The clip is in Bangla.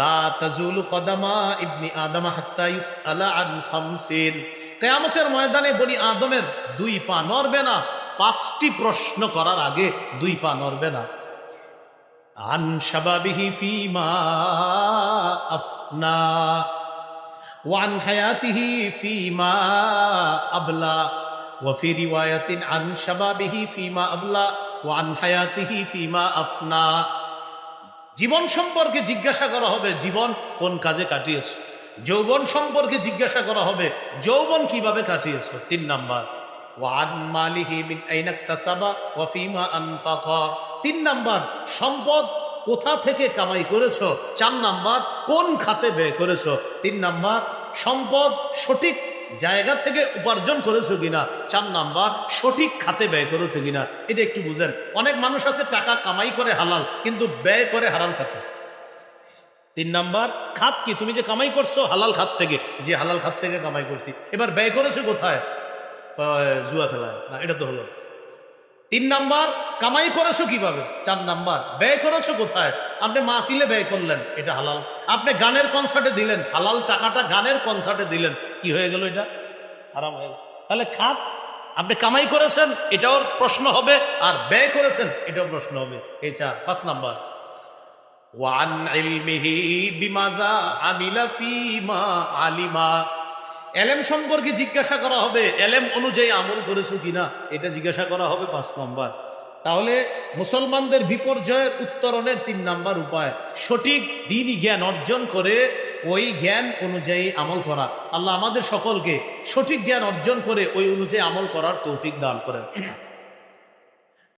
লা তাজুলু কদামা ইবনি আদম হাত্তা ইউসআলা আন খামসিন কিয়ামতের ময়দানে বনি আদমের দুই পা নড়বে না পাঁচটি প্রশ্ন করার আগে দুই পা নড়বে না আন শাবাবিহি ফিমা আফনা وعن حياته فيما أبلى وفي رواية عن شبابه فيما أبلى وعن حياته فيما أفنى জীবন সম্পর্কে জিজ্ঞাসা করা হবে, জীবন কোন কাজে কাটিয়েছ? যৌবন সম্পর্কে জিজ্ঞাসা করা হবে, যৌবন কীভাবে কাটিয়েছ? তিন নাম্বার তিন নাম্বার, সম্পদ কোথা থেকে কামাই করেছ? চার নাম্বার, কোন খাতে ব্যয় করেছ? তিন নাম্বার, সম্পদ সঠিক জায়গা থেকে উপার্জন করেছ কিনা? চার নাম্বার, সঠিক খাতে ব্যয় করেছ কিনা? এটা একটু বুঝেন। অনেক মানুষ আছে, টাকা কামাই করে হালাল, কিন্তু ব্যয় করে হারাল খাতে। তিন নাম্বার, খাত কি? তুমি যে কামাই করছ, হালাল খাত থেকে। যে হালাল খাত থেকে কামাই করছি। এবার ব্যয় করেছ কোথায়? জুয়া খেলায়। না, এটা তো হলো তিন নাম্বার, কামাই করেছ কীভাবে? চার নাম্বার, ব্যয় করেছ কোথায়? আপনি মাহফিলে ব্যয় করলেন, এটা হালাল। আপনি গানের কনসার্টে দিলেন, হালাল টাকাটা গানের কনসার্টে দিলেন কি হয়ে গেল এটা? আরাম হয়ে তাহলে খাত, আপনি কামাই করেছেন, এটাও প্রশ্ন হবে, আর ব্যয় করেছেন, এটাও প্রশ্ন হবে। এই চার, পাঁচ নাম্বার। ওয়ান ইলমিহি আমিলা ফিমা আলিমা। এলেম সম্পর্কে জিজ্ঞাসা করা হবে, এলেম অনুযায়ী আমল করেছ কিনা? এটা জিজ্ঞাসা করা হবে পাঁচ নম্বর। তাহলে মুসলমানদের বিপর্যয়ের উত্তরণের তিন নাম্বার উপায়, সঠিক দিনই জ্ঞান অর্জন করে ওই জ্ঞান অনুযায়ী আমল করা। আল্লাহ আমাদের সকলকে সঠিক জ্ঞান অর্জন করে ওই অনুযায়ী আমল করার তৌফিক দান করেন।